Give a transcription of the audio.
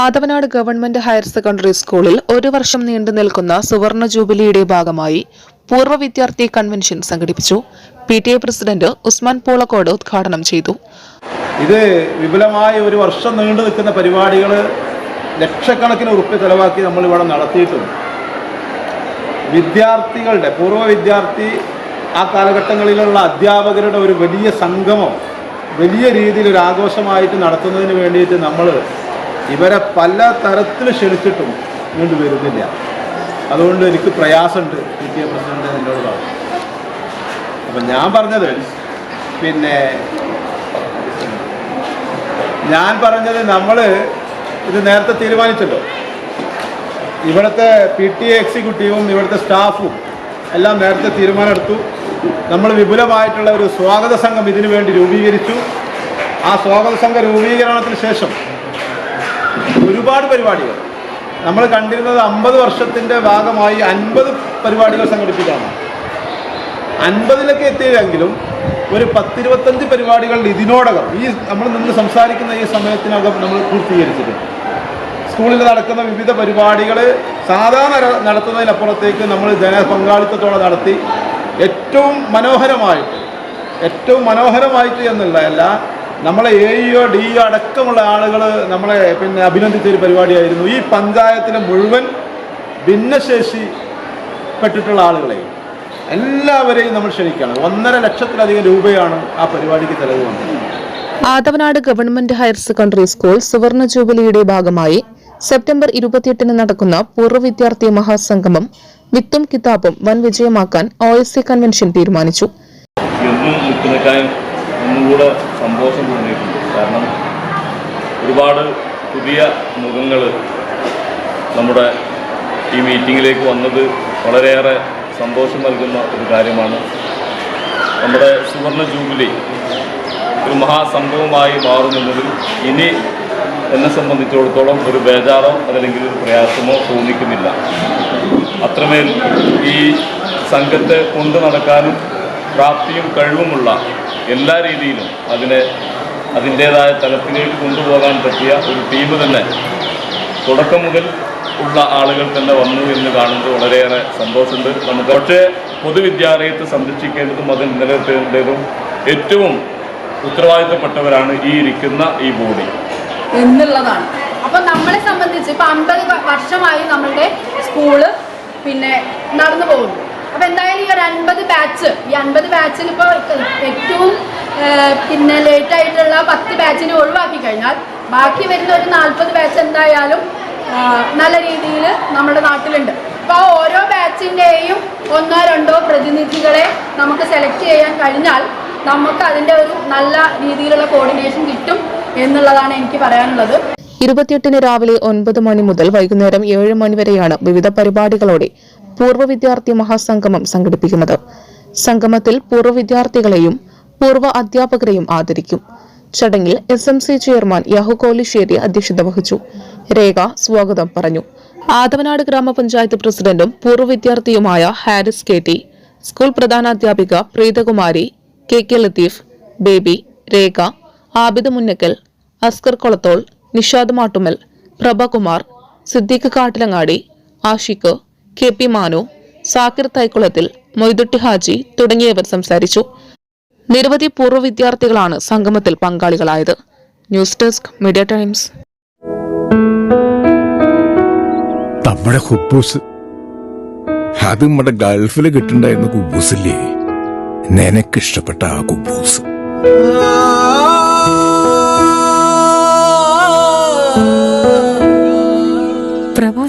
Athavanad government higher secondary സ്കൂളിൽ ഒരു വർഷം നീണ്ടു നിൽക്കുന്ന സുവർണ ജൂബിലിയുടെ ഭാഗമായി പൂർവ വിദ്യാർത്ഥി കൺവെൻഷൻ സംഘടിപ്പിച്ചു. P T A president Usman Poolakkode ഉദ്ഘാടനം ചെയ്തു. ഇത് വിപുലമായ ഒരു വർഷം നീണ്ടു നിൽക്കുന്ന പരിപാടികൾ ലക്ഷക്കണക്കിന് ഉറുപ്പ്യ ചെലവാക്കി നമ്മൾ ഇവിടെ നടത്തിയിട്ടുണ്ട്. വിദ്യാർത്ഥികളുടെ പൂർവ വിദ്യാർത്ഥി ആ കാലഘട്ടങ്ങളിലുള്ള അധ്യാപകരുടെ ഒരു വലിയ സംഗമം വലിയ രീതിയിൽ ഒരു ആഘോഷമായിട്ട് നടത്തുന്നതിന് വേണ്ടിയിട്ട് നമ്മൾ ഇവരെ പല തരത്തിൽ ക്ഷണിച്ചിട്ടും ഇങ്ങോട്ട് വരുന്നില്ല. അതുകൊണ്ട് എനിക്ക് പ്രയാസമുണ്ട് പി ടി എ പ്രസിഡന്റ് എന്നോട്. പറഞ്ഞു അപ്പം ഞാൻ പറഞ്ഞത് പിന്നെ ഞാൻ പറഞ്ഞത് നമ്മൾ ഇത് നേരത്തെ തീരുമാനിച്ചല്ലോ. ഇവിടുത്തെ പി ടി എക്സിക്യൂട്ടീവും ഇവിടുത്തെ സ്റ്റാഫും എല്ലാം നേരത്തെ തീരുമാനമെടുത്തു. നമ്മൾ വിപുലമായിട്ടുള്ള ഒരു സ്വാഗത സംഘം ഇതിനു വേണ്ടി രൂപീകരിച്ചു. ആ സ്വാഗത സംഘ രൂപീകരണത്തിന് ശേഷം ഒരുപാട് പരിപാടികൾ. നമ്മൾ കണ്ടിരുന്നത് അമ്പത് വർഷത്തിന്റെ ഭാഗമായി അൻപത് പരിപാടികൾ സംഘടിപ്പിക്കാനാണ് അൻപതിലൊക്കെ എത്തിയില്ലെങ്കിലും ഒരു പത്തിരുപത്തഞ്ച് പരിപാടികൾ ഇതിനോടകം ഈ നമ്മൾ നിന്ന് സംസാരിക്കുന്ന ഈ സമയത്തിനകം നമ്മൾ പൂർത്തീകരിച്ചിട്ടുണ്ട്. സ്കൂളിൽ നടക്കുന്ന വിവിധ പരിപാടികൾ സാധാരണ നടത്തുന്നതിനപ്പുറത്തേക്ക് നമ്മൾ ജനപങ്കാളിത്തത്തോടെ നടത്തി ഏറ്റവും മനോഹരമായിട്ട് ഏറ്റവും മനോഹരമായിട്ട് എന്നുള്ളതല്ല നമ്മളെ എ ഇഒ ഡി ഇഒ അടക്കമുള്ള ആളുകൾ നമ്മളെ പിന്നെ അഭിനന്ദിച്ച ഒരു പരിപാടിയായിരുന്നു. ഈ പഞ്ചായത്തിലെ മുഴുവൻ ഭിന്നശേഷി പെട്ടിട്ടുള്ള ആളുകളെ എല്ലാവരെയും നമ്മൾ ക്ഷണിക്കുകയാണ്. ഒന്നര ലക്ഷത്തിലധികം രൂപയാണ് ആ പരിപാടിക്ക് ചെലവ് വന്നത്. Adavanad government higher secondary school സുവർണ ജൂബിലിയുടെ ഭാഗമായി സെപ്റ്റംബർ ഇരുപത്തിയെട്ടിന് നടക്കുന്ന പൂർവ വിദ്യാർത്ഥി മഹാസംഗമം വിത്തും കിതാബും വൻ വിജയമാക്കാൻ ഒ എസ് സി കൺവെൻഷൻ തീരുമാനിച്ചു. ഒന്നുകൂടെ സന്തോഷം തോന്നിയിട്ടുണ്ട്. കാരണം ഒരുപാട് പുതിയ മുഖങ്ങൾ നമ്മുടെ ഈ മീറ്റിങ്ങിലേക്ക് വന്നത് വളരെയേറെ സന്തോഷം നൽകുന്ന ഒരു കാര്യമാണ്. നമ്മുടെ സുവർണ ജൂബിലി ഒരു മഹാസംഭവമായി മാറുന്നതിൽ ഇനി എന്നെ സംബന്ധിച്ചിടത്തോളം ഒരു ബേജാറോ അതല്ലെങ്കിൽ ഒരു പ്രയാസമോ തോന്നിക്കുന്നില്ല. അത്രമേൽ ഈ സംഘത്തെ കൊണ്ടു നടക്കാനും പ്രാപ്തിയും കഴിവുമുള്ള എല്ലാ രീതിയിലും അതിനെ അതിന്റേതായ തലത്തിലേക്ക് കൊണ്ടുപോകാൻ പറ്റിയ ഒരു ടീം തന്നെ തുടക്കം മുതൽ ഉള്ള ആളുകൾ തന്നെ വന്നു എന്ന് കാണുന്നത് വളരെയേറെ സന്തോഷമുണ്ട്. നമുക്ക് പക്ഷേ പൊതുവിദ്യാലയത്തെ സംരക്ഷിക്കേണ്ടതും അത് നിലനിർത്തേണ്ടതും ഏറ്റവും ഉത്തരവാദിത്തപ്പെട്ടവരാണ് ഈ ഇരിക്കുന്ന ഈ ബോഡി. എന്നുള്ളതാണ്. അപ്പം നമ്മളെ സംബന്ധിച്ച് ഇപ്പം അമ്പത് വർഷമായി നമ്മളുടെ സ്കൂൾ പിന്നെ നടന്നു പോകുന്നു. അപ്പൊ എന്തായാലും ഈ ഒരു അൻപത് ബാച്ച് ഈ അൻപത് ബാച്ചിൽ ഇപ്പോൾ ഏറ്റവും പിന്നെ ലേറ്റ് ആയിട്ടുള്ള പത്ത് ബാച്ചിനെ ഒഴിവാക്കി കഴിഞ്ഞാൽ ബാക്കി വരുന്ന ഒരു നാൽപ്പത് ബാച്ച് എന്തായാലും നല്ല രീതിയിൽ നമ്മുടെ നാട്ടിലുണ്ട്. അപ്പോൾ ഓരോ ബാച്ചിന്റെയും ഒന്നോ രണ്ടോ പ്രതിനിധികളെ നമുക്ക് സെലക്ട് ചെയ്യാൻ കഴിഞ്ഞാൽ നമുക്ക് അതിന്റെ ഒരു നല്ല രീതിയിലുള്ള കോർഡിനേഷൻ കിട്ടും എന്നുള്ളതാണ് എനിക്ക് പറയാനുള്ളത്. ഇരുപത്തിയെട്ടിന് രാവിലെ ഒൻപത് മണി മുതൽ വൈകുന്നേരം ഏഴ് മണി വരെയാണ് വിവിധ പരിപാടികളോടെ പൂർവ വിദ്യാർത്ഥി മഹാസംഗമം സംഘടിപ്പിക്കുന്നത്. സംഗമത്തിൽ പൂർവ വിദ്യാർത്ഥികളെയും പൂർവ അധ്യാപകരെയും ആദരിക്കും. ചടങ്ങിൽ S M C chairman Yahu Kolissery അധ്യക്ഷത വഹിച്ചു. രേഖ സ്വാഗതം പറഞ്ഞു. ആദവനാട് ഗ്രാമപഞ്ചായത്ത് പ്രസിഡന്റും പൂർവ വിദ്യാർത്ഥിയുമായ Haris K T school പ്രധാനാധ്യാപിക Preethakumari K K Latheef Baby Rekha Abid Munnakkal Askar Kolathol Nishad Mattummal Prabhakumar Siddique Kattilangadi Ashiq K P Manu Zakir Thaikkulathil Moiduty Haji തുടങ്ങിയവർ സംസാരിച്ചു. നിരവധി പൂർവ വിദ്യാർത്ഥികളാണ് സംഗമത്തിൽ പങ്കാളികളായത്. News desk media times. നമ്മുടെ കുബൂസ്. അത് നമ്മുടെ ഗൾഫിൽ കിട്ടുണ്ടായിരുന്ന കുബൂസില്ലേ? നിനക്കിഷ്ടപ്പെട്ട ആ കുബൂസ്.